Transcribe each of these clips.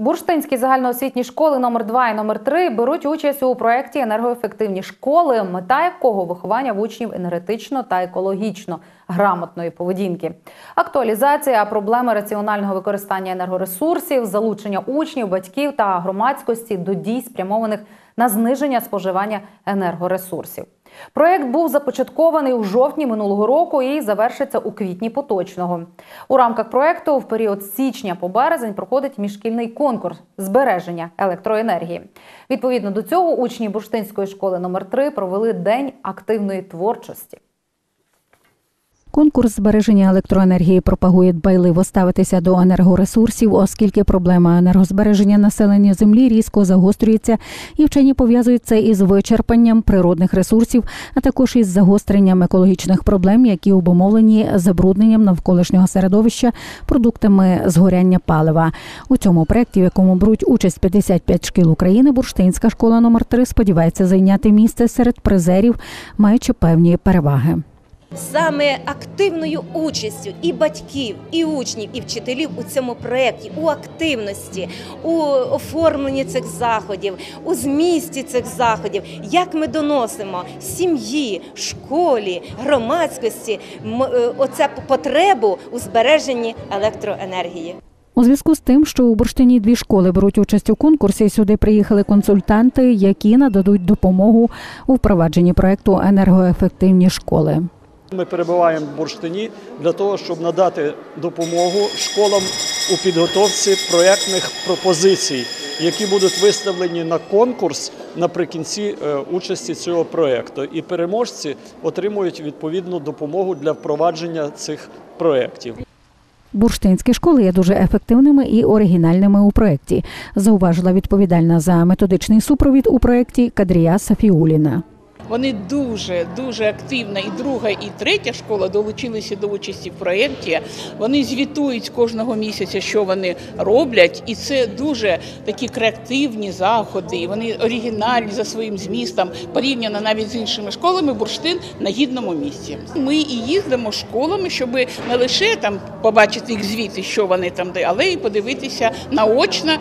Бурштинські загальноосвітні школи номер 2 і номер 3 беруть участь у проєкті енергоефективні школи, мета якого виховання в учнів енергетично та екологічно грамотної поведінки, актуалізація проблеми раціонального використання енергоресурсів, залучення учнів, батьків та громадськості до дій, спрямованих на зниження споживання енергоресурсів. Проект був започаткований у жовтні минулого року і завершиться у квітні поточного. У рамках проекту в період січня по березень проходить міжшкільний конкурс збереження електроенергії. Відповідно до цього учні бурштинської школи номер 3 провели день активної творчості. Конкурс збереження електроенергії пропагує дбайливо ставитися до енергоресурсів, оскільки проблема енергозбереження населення землі різко загострюється, і вчені пов'язують це із вичерпанням природних ресурсів, а також із загостренням екологічних проблем, які обумовлені забрудненням навколишнього середовища продуктами згоряння палива. У цьому проєкті, в якому беруть участь 55 шкіл України, бурштинська школа номер 3 сподівається зайняти місце серед призерів, маючи певні переваги. Саме активною участю і батьків, і учнів, і вчителів у цьому проєкті, у активності, у оформленні цих заходів, у змісті цих заходів, як ми доносимо сім'ї, школі, громадськості е, оце потребу у збереженні електроенергії. У зв'язку з тим, що у бурштині дві школи беруть участь у конкурсі, сюди приїхали консультанти, які нададуть допомогу у впровадженні проекту енергоефективні школи. Ми перебуваємо в бурштині для того, щоб надати допомогу школам у підготовці проєктних пропозицій, які будуть виставлені на конкурс наприкінці е, участі цього проєкту. І переможці отримують відповідну допомогу для впровадження цих проєктів. Бурштинські школи є дуже ефективними і оригінальними у проєкті, зауважила відповідальна за методичний супровід у проєкті Кадрія Сафіуліна. Вони дуже дуже активна і друга, і третя школа долучилися до участі в проєкті. Вони звітують кожного місяця, що вони роблять, і це дуже такі креативні заходи. Вони оригінальні за своїм змістом, порівняно навіть з іншими школами. Бурштин на гідному місці. Ми і їздимо школами, щоб не лише там побачити їх звіти, що вони там де, але і подивитися наочно,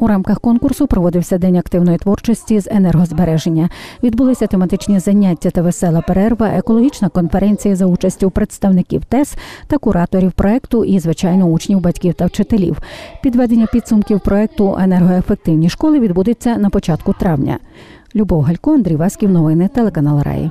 У рамках конкурсу проводився день активної творчості з енергозбереження. Відбулися тематичні заняття та весела перерва, екологічна конференція за участю представників ТЕС та кураторів проекту і, звичайно, учнів, батьків та вчителів. Підведення підсумків проекту енергоефективні школи відбудеться на початку травня. Любов Галько, Андрій Васьків, новини телеканал Раї.